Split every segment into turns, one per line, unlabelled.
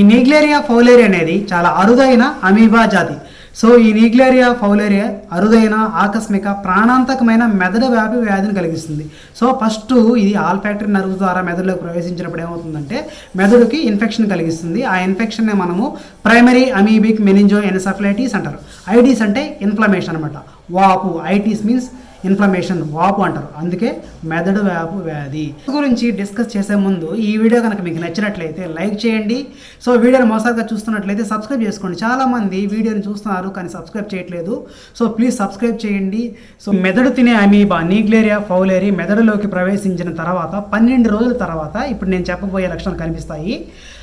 ఈ నీగ్లేరియా ఫౌలేరి అనేది చాలా అరుదైన అమీబా జాతి. సో ఈ నీగ్లేరియా ఫౌలేరియా అరుదైన ఆకస్మిక ప్రాణాంతకమైన మెదడు వ్యాపి వ్యాధిని కలిగిస్తుంది. సో ఫస్ట్ ఇది ఆల్ఫాక్టరీ నర్వ్ ద్వారా మెదడులోకి ప్రవేశించినప్పుడు ఏమవుతుందంటే మెదడుకి ఇన్ఫెక్షన్ కలిగిస్తుంది. ఆ ఇన్ఫెక్షన్నే మనము ప్రైమరీ అమీబిక్ మెనింజో ఎన్సెఫలైటిస్ అంటారు. ఐటీస్ అంటే ఇన్ఫ్లమేషన్ అనమాట వాపు ఐటీస్ మీన్స్ ఇన్ఫ్లమేషన్ వాపు అంటారు. అందుకే మెదడు వ్యాపు వ్యాధి. గురించి డిస్కస్ చేసే ముందు ఈ వీడియో కనుక మీకు నచ్చినట్లయితే లైక్ చేయండి. సో వీడియోని మోసారిగా చూస్తున్నట్లయితే సబ్స్క్రైబ్ చేసుకోండి. చాలామంది వీడియోని చూస్తున్నారు కానీ సబ్స్క్రైబ్ చేయట్లేదు. సో ప్లీజ్ సబ్స్క్రైబ్ చేయండి. సో మెదడు తినే అమీబా నీగ్లేరియా ఫౌలేరి మెదడులోకి ప్రవేశించిన తర్వాత పన్నెండు రోజుల తర్వాత ఇప్పుడు నేను చెప్పబోయే లక్షణాలు కనిపిస్తాయి.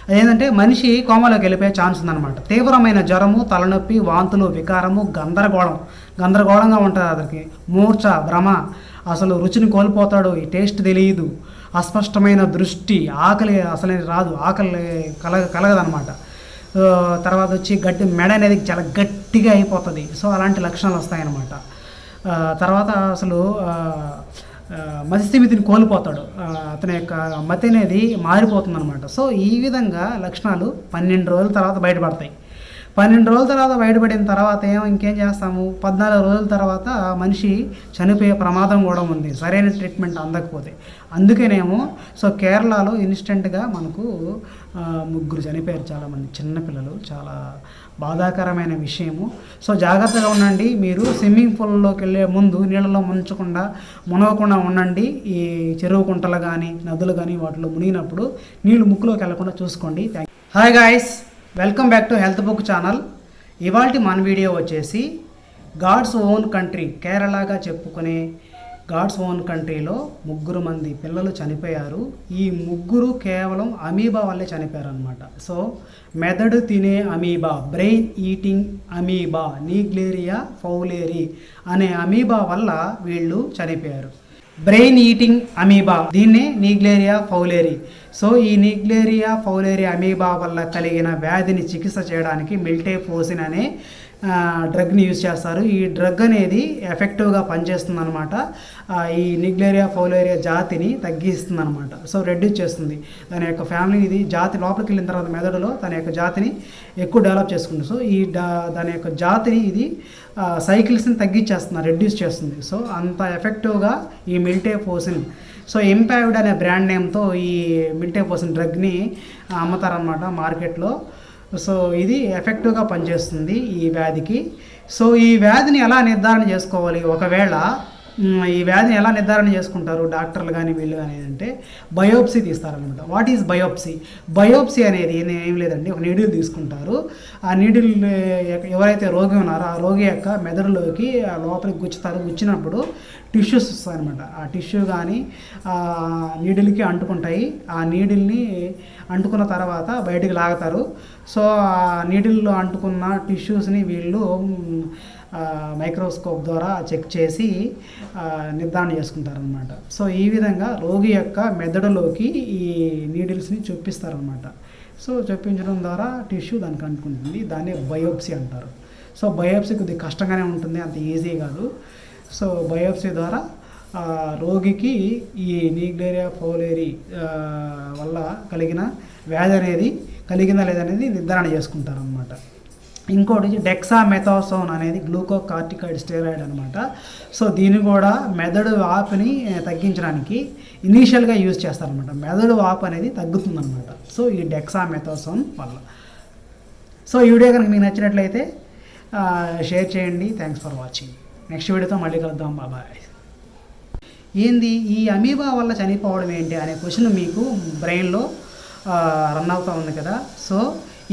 అదేంటంటే మనిషి కోమలోకి వెళ్ళిపోయే ఛాన్స్ ఉందన్నమాట. తీవ్రమైన జ్వరము తలనొప్పి వాంతులు వికారము గందరగోళం గందరగోళంగా ఉంటుంది అతనికి. మూర్ఛ భ్రమ. అసలు రుచిని కోల్పోతాడు ఈ టేస్ట్ తెలియదు. అస్పష్టమైన దృష్టి ఆకలి అసలు రాదు. ఆకలి కలగ కలగదనమాట. తర్వాత వచ్చి గట్టి మెడ అనేది చాలా గట్టిగా అయిపోతుంది. సో అలాంటి లక్షణాలు వస్తాయన్నమాట. తర్వాత అసలు మతిస్థిమితిని కోల్పోతాడు. అతని యొక్క మతి అనేది మారిపోతుంది అనమాట సో ఈ విధంగా లక్షణాలు పన్నెండు రోజుల తర్వాత బయటపడతాయి. పన్నెండు రోజుల తర్వాత బయటపడిన తర్వాత ఏమో ఇంకేం చేస్తాము? పద్నాలుగు రోజుల తర్వాత మనిషి చనిపోయే ప్రమాదం కూడా ఉంది. సరైన ట్రీట్మెంట్ అందకపోతే. అందుకేనేమో సో కేరళలో ఇన్స్టెంట్గా మనకు ముగ్గురు చనిపోయారు చాలామంది. చిన్నపిల్లలు చాలా బాధాకరమైన విషయము. సో జాగ్రత్తగా ఉండండి. మీరు స్విమ్మింగ్ పూల్లోకి వెళ్ళే ముందు నీళ్ళలో ముంచకుండా మునగకుండా ఉండండి. ఈ చెరువు కుంటలు కానీ నదులు కానీ వాటిలో మునిగినప్పుడు నీళ్ళు ముక్కులోకి వెళ్ళకుండా చూసుకోండి. Hi guys welcome back to health book channel ఇవాళ మన వీడియో వచ్చేసి గాడ్స్ ఓన్ కంట్రీ కేరళగా చెప్పుకునే గాడ్స్ ఓన్ కంట్రీలో ముగ్గురు మంది పిల్లలు చనిపోయారు. ఈ ముగ్గురు కేవలం అమీబా వల్లే చనిపోయారు అనమాట సో మెదడు తినే amoeba brain eating amoeba Naegleria fowleri అనే అమీబా వల్ల వీళ్ళు చనిపోయారు. బ్రెయిన్ ఈటింగ్ అమీబా దీన్ని నీగ్లేరియా ఫౌలేరి. సో ఈ నీగ్లేరియా ఫౌలేరి అమీబా వల్ల కలిగిన వ్యాధిని చికిత్స చేయడానికి మిల్టే ఫోసిన్ అనే డ్రగ్ని యూజ్ చేస్తారు. ఈ డ్రగ్ అనేది ఎఫెక్టివ్గా పనిచేస్తుంది అనమాట ఈ నిగ్లేరియా ఫౌలేరియా జాతిని తగ్గిస్తుంది అనమాట సో రెడ్యూస్ చేస్తుంది. దాని యొక్క ఫ్యామిలీ ఇది జాతి లోపలికి వెళ్ళిన తర్వాత మెదడులో తన యొక్క జాతిని ఎక్కువ డెవలప్ చేసుకుంటుంది. సో ఈ దాని యొక్క జాతిని ఇది సైకిల్స్ని తగ్గించేస్తుంది రెడ్యూస్ చేస్తుంది. సో అంత ఎఫెక్టివ్గా ఈ మిల్టే మిల్టేఫోసిన్ సో ఇంపావిడ్ అనే బ్రాండ్ నేమ్తో ఈ మిల్టే మిల్టేఫోసిన్ డ్రగ్ని అమ్ముతారనమాట మార్కెట్లో సో ఇది ఎఫెక్టివ్గా పనిచేస్తుంది ఈ వ్యాధికి. సో ఈ వ్యాధిని ఎలా నిర్ధారణ చేసుకోవాలి? ఒకవేళ ఈ వ్యాధిని ఎలా నిర్ధారణ చేసుకుంటారు డాక్టర్లు కానీ వీళ్ళు కానీ అంటే బయోప్సీ తీస్తారనమాట వాట్ ఈజ్ బయోప్సీ బయోప్సీ అనేది ఏం లేదండి ఒక నీడిల్ తీసుకుంటారు. ఆ నీడిల్ ఎవరైతే రోగి ఉన్నారో ఆ రోగి యొక్క మెదడులోకి ఆ లోపలికి గుచ్చుతారు. గుచ్చినప్పుడు టిష్యూస్ వస్తాయన్నమాట. ఆ టిష్యూ కానీ నీడిల్కి అంటుకుంటాయి. ఆ నీడిల్ని అంటుకున్న తర్వాత బయటికి లాగుతారు. సో ఆ నీడిల్లో అంటుకున్న టిష్యూస్ని వీళ్ళు మైక్రోస్కోప్ ద్వారా చెక్ చేసి నిర్ధారణ చేసుకుంటారనమాట సో ఈ విధంగా రోగి యొక్క మెదడులోకి ఈ నీడిల్స్ని చొప్పిస్తారనమాట సో చూపించడం ద్వారా టిష్యూ దానికి అంటుకుంటుంది. దాన్ని బయోప్సీ అంటారు. సో బయోప్సీ కొద్దిగా కష్టంగానే ఉంటుంది. అంత ఈజీ కాదు. సో బయోప్సీ ద్వారా రోగికి ఈ నీగ్లేరియా ఫోలేరి వల్ల కలిగిన వ్యాధి అనేది కలిగిందా లేదనేది నిర్ధారణ చేసుకుంటారనమాట ఇంకోటి డెక్సామెథాసోన్ అనేది గ్లూకోకార్టికాయిడ్ స్టెరాయిడ్ అనమాట సో దీన్ని కూడా మెదడు వాపుని తగ్గించడానికి ఇనీషియల్గా యూజ్ చేస్తారనమాట మెదడు వాపు అనేది తగ్గుతుందనమాట సో ఈ డెక్సామెథాసోన్ వల్ల. సో ఈ వీడియో కనుక మీకు నచ్చినట్లయితే షేర్ చేయండి. Thanks for watching. నెక్స్ట్ వీడియోతో మళ్ళీ కలుద్దాం. బాబాయ్ ఏంది? ఈ అమీబా వల్ల చనిపోవడం ఏంటి అనే క్వశ్చన్ మీకు బ్రెయిన్లో రన్ అవుతూ ఉంది కదా. సో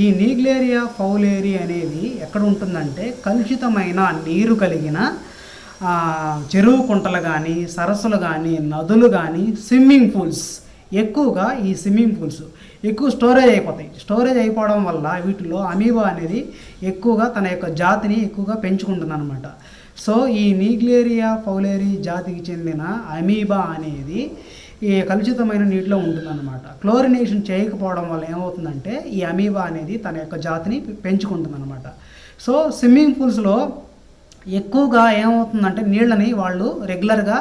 ఈ నీగ్లేరియా ఫౌలేరి అనేది ఎక్కడ ఉంటుందంటే కలుషితమైన నీరు కలిగిన చెరువు కుంటలు కానీ సరస్సులు కానీ నదులు కానీ స్విమ్మింగ్ పూల్స్. ఎక్కువగా ఈ స్విమ్మింగ్ పూల్స్ ఎక్కువ స్టోరేజ్ అయిపోతాయి. స్టోరేజ్ అయిపోవడం వల్ల వీటిలో అమీబా అనేది ఎక్కువగా తన యొక్క జాతిని ఎక్కువగా పెంచుకుంటుంది అనమాట సో ఈ నీగ్లేరియా ఫౌలేరి జాతికి చెందిన అమీబా అనేది ఈ కలుషితమైన నీటిలో ఉంటుందన్నమాట. క్లోరినేషన్ చేయకపోవడం వల్ల ఏమవుతుందంటే ఈ అమీబా అనేది తన యొక్క జాతిని పెంచుకుంటుందన్నమాట. సో స్విమ్మింగ్ పూల్స్లో ఎక్కువగా ఏమవుతుందంటే నీళ్ళని వాళ్ళు రెగ్యులర్గా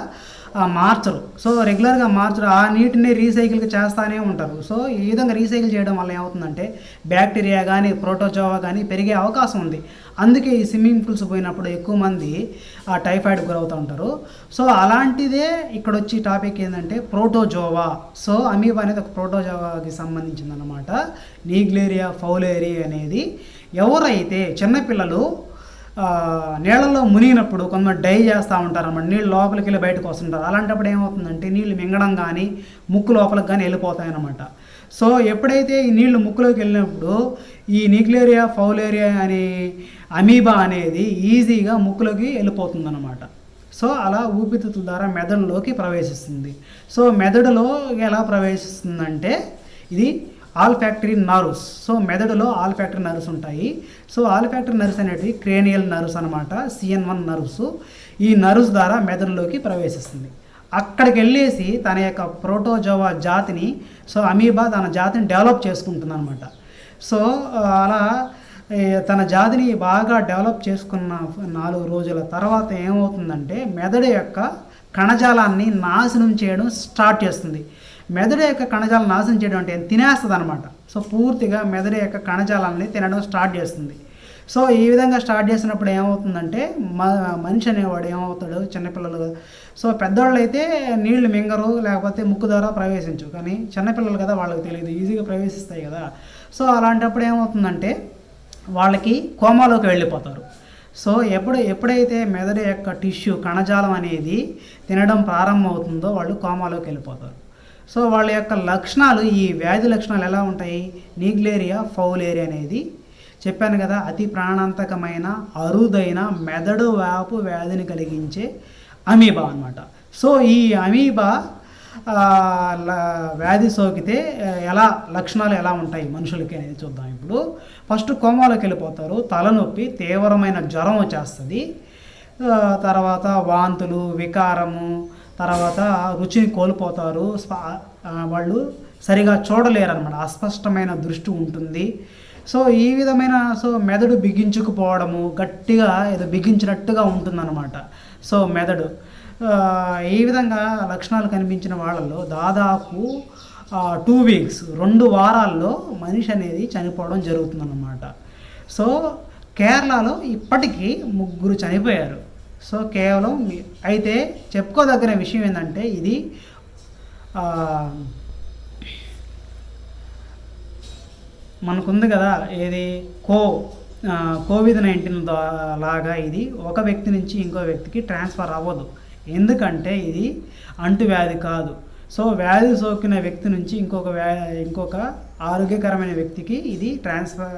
మార్చరు. సో రెగ్యులర్గా మార్చరు. ఆ నీటిని రీసైకిల్కి చేస్తూనే ఉంటారు. సో ఈ విధంగా రీసైకిల్ చేయడం వల్ల ఏమవుతుందంటే బ్యాక్టీరియా కానీ ప్రోటోజోవా కానీ పెరిగే అవకాశం ఉంది. అందుకే ఈ స్విమ్మింగ్ పూల్స్ పోయినప్పుడు ఎక్కువ మంది ఆ టైఫాయిడ్ గురవుతూ ఉంటారు. సో అలాంటిదే ఇక్కడ వచ్చి టాపిక్ ఏంటంటే ప్రోటోజోవా. సో అమీబా అనేది ఒక ప్రోటోజోవాకి సంబంధించిందనమాట నీగ్లేరియా ఫౌలేరియా అనేది ఎవరైతే చిన్నపిల్లలు నీళ్ళల్లో నీళ్ళలో మునిగినప్పుడు కొంతమంది డై చేస్తూ ఉంటారు అన్నమాట. నీళ్ళు లోపలికి వెళ్ళి బయటకు వస్తుంటారు. అలాంటప్పుడు ఏమవుతుందంటే నీళ్ళు మింగడం కానీ ముక్కు లోపలికి కానీ వెళ్ళిపోతాయన్నమాట సో ఎప్పుడైతే ఈ నీళ్ళు ముక్కులోకి వెళ్ళినప్పుడు ఈ న్యూక్లేరియా ఫౌలేరియా అనే అమీబా అనేది ఈజీగా ముక్కులోకి వెళ్ళిపోతుంది అనమాట సో అలా ఊపిరితిత్తుల ద్వారా మెదడులోకి ప్రవేశిస్తుంది. సో మెదడులో ఎలా ప్రవేశిస్తుందంటే ఇది ఆల్ ఫ్యాక్టరీ నర్వ్స్. సో మెదడులో ఆల్ ఫ్యాక్టరీ నర్వ్స్ ఉంటాయి. సో ఆల్ ఫ్యాక్టరీ నర్వ్స్ అనేటివి క్రేనియల్ నర్వ్స్ అనమాట సిఎన్ వన్ నర్వ్స్. ఈ నర్వ్స్ ద్వారా మెదడులోకి ప్రవేశిస్తుంది. అక్కడికి వెళ్ళేసి తన యొక్క ప్రోటోజోవా జాతిని సో అమీబా తన జాతిని డెవలప్ చేసుకుంటుంది అనమాట సో అలా తన జాతిని బాగా డెవలప్ చేసుకున్న నాలుగు రోజుల తర్వాత ఏమవుతుందంటే మెదడు యొక్క కణజాలాన్ని నాశనం చేయడం స్టార్ట్ చేస్తుంది. మెదడు యొక్క కణజాలం నాశనం చేయడం అంటే తినేస్తుంది అనమాట సో పూర్తిగా మెదడు యొక్క కణజాలాన్ని తినడం స్టార్ట్ చేస్తుంది. సో ఈ విధంగా స్టార్ట్ చేసినప్పుడు ఏమవుతుందంటే మ మనిషి అనేవాడు ఏమవుతాడు చిన్నపిల్లలు సో పెద్దవాళ్ళు అయితే నీళ్ళు మింగరు లేకపోతే ముక్కు ద్వారా ప్రవేశించు కానీ చిన్నపిల్లలు కదా వాళ్ళకి తెలియదు ఈజీగా ప్రవేశిస్తాయి కదా. సో అలాంటప్పుడు ఏమవుతుందంటే వాళ్ళకి కోమాలోకి వెళ్ళిపోతారు. సో ఎప్పుడు ఎప్పుడైతే మెదడు యొక్క టిష్యూ కణజాలం అనేది తినడం ప్రారంభమవుతుందో వాళ్ళు కోమాలోకి వెళ్ళిపోతారు. సో వాళ్ళ యొక్క లక్షణాలు ఈ వ్యాధి లక్షణాలు ఎలా ఉంటాయి? నీగ్లేరియా ఫౌలేరియా అనేది చెప్పాను కదా అతి ప్రాణాంతకమైన అరుదైన మెదడు వ్యాపు వ్యాధిని కలిగించే అమీబా అన్నమాట. సో ఈ అమీబా వ్యాధి సోకితే ఎలా లక్షణాలు ఎలా ఉంటాయి మనుషులకి అనేది చూద్దాం ఇప్పుడు. ఫస్ట్ కోమాలోకి వెళ్ళిపోతారు తలనొప్పి తీవ్రమైన జ్వరం వచ్చేస్తుంది. తర్వాత వాంతులు వికారము తర్వాత రుచిని కోల్పోతారు. వాళ్ళు సరిగా చూడలేరు అనమాట అస్పష్టమైన దృష్టి ఉంటుంది. సో ఈ విధమైన సో మెదడు బిగించుకుపోవడము గట్టిగా ఏదో బిగించినట్టుగా ఉంటుందన్నమాట. సో మెదడు. ఈ విధంగా లక్షణాలు కనిపించిన వాళ్ళల్లో దాదాపు టూ వీక్స్ రెండు వారాల్లో మనిషి అనేది చనిపోవడం జరుగుతుందన్నమాట. సో కేరళలో ఇప్పటికీ ముగ్గురు చనిపోయారు. సో కేవలం అయితే చెప్పుకోదగిన విషయం ఏంటంటే ఇది మనకుంది కదా ఏది? కో కోవిడ్ నైన్టీన్ లాగా ఇది ఒక వ్యక్తి నుంచి ఇంకో వ్యక్తికి ట్రాన్స్ఫర్ అవ్వదు. ఎందుకంటే ఇది అంటువ్యాధి కాదు. సో వ్యాధి సోకిన వ్యక్తి నుంచి ఇంకొక వ్యా ఇంకొక ఆరోగ్యకరమైన వ్యక్తికి ఇది ట్రాన్స్ఫర్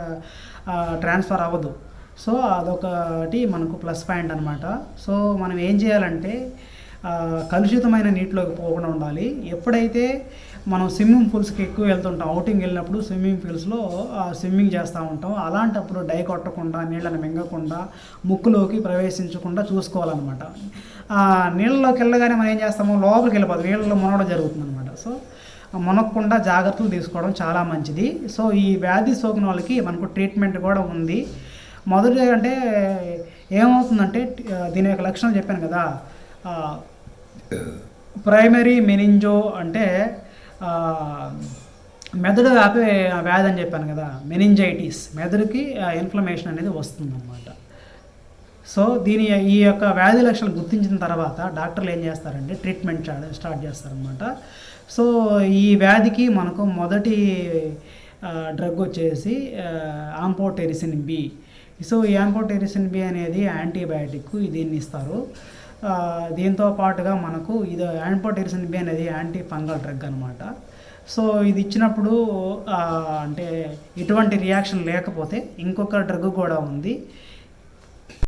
ట్రాన్స్ఫర్ అవ్వదు. సో అదొకటి మనకు ప్లస్ పాయింట్ అనమాట సో మనం ఏం చేయాలంటే కలుషితమైన నీటిలోకి పోకుండా ఉండాలి. ఎప్పుడైతే మనం స్విమ్మింగ్ పూల్స్కి ఎక్కువ వెళ్తుంటాం అవుటింగ్ వెళ్ళినప్పుడు స్విమ్మింగ్ పూల్స్లో స్విమ్మింగ్ చేస్తూ ఉంటాం. అలాంటప్పుడు డై కొట్టకుండా నీళ్ళని మింగకుండా ముక్కులోకి ప్రవేశించకుండా చూసుకోవాలన్నమాట. నీళ్ళలోకి వెళ్ళగానే మనం ఏం చేస్తాము? లోపలికి వెళ్ళిపోతాం. నీళ్ళలో మునగడం జరుగుతుందన్నమాట. సో మునగకుండా జాగ్రత్తలు తీసుకోవడం చాలా మంచిది. సో ఈ వ్యాధి సోకిన వాళ్ళకి మనకు ట్రీట్మెంట్ కూడా ఉంది. మొదటి అంటే ఏమవుతుందంటే దీని యొక్క లక్షణం చెప్పాను కదా. ప్రైమరీ మెనింజో అంటే మెదడు వ్యాపే వ్యాధి అని చెప్పాను కదా మెనింజైటిస్ మెదడుకి ఇన్ఫ్లమేషన్ అనేది వస్తుందన్నమాట. సో దీని ఈ యొక్క వ్యాధి లక్షణాలు గుర్తించిన తర్వాత డాక్టర్లు ఏం చేస్తారంటే ట్రీట్మెంట్ స్టార్ట్ స్టార్ట్ చేస్తారనమాట సో ఈ వ్యాధికి మనకు మొదటి డ్రగ్ వచ్చేసి ఆంపోటెరిసిన్ బి. సో ఈ ఆంపోటెరిసిన్ బి అనేది యాంటీబయాటిక్ దీన్ని ఇస్తారు. దీంతో పాటుగా మనకు ఇది యాంపోటెరిసిన్ బి అనేది యాంటీ ఫంగల్ డ్రగ్ అనమాట సో ఇది ఇచ్చినప్పుడు అంటే ఎటువంటి రియాక్షన్ లేకపోతే ఇంకొక డ్రగ్ కూడా ఉంది.